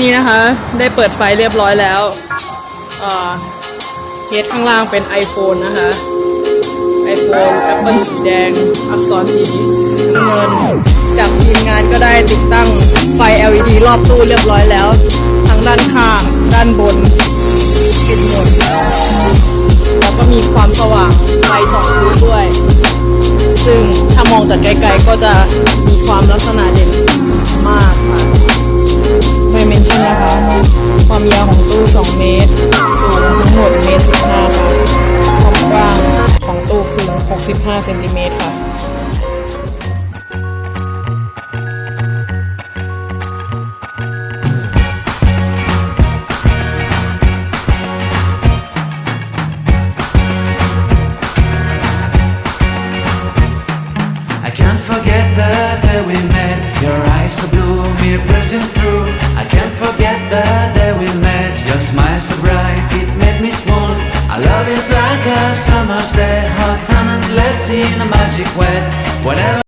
นี่นะคะ ได้เปิดไฟเรียบร้อยแล้วเคสข้างล่างเป็น iPhone นะคะ iPhone Apple สีแดง อักษรสีน้ำเงิน จากทีมงานก็ได้ติดตั้งไฟ LED รอบตู้เรียบร้อยแล้ว ทั้งด้านข้าง ด้านบนปิดหมดแล้วก็มีความสว่างไฟสองพื้นด้วย ซึ่งถ้ามองจากไกลๆก็จะมีความลักษณะเด่นมากค่ะ ความยาวของตู้ 2 เมตร สูงทั้งหมดเมตร 15 ค่ะ ความกว้างของตู้คือ 65 เซนติเมตรค่ะ Your smile so bright, it made me swoon. Our love is like a summer's day, hot and endless in a magic way. Whatever.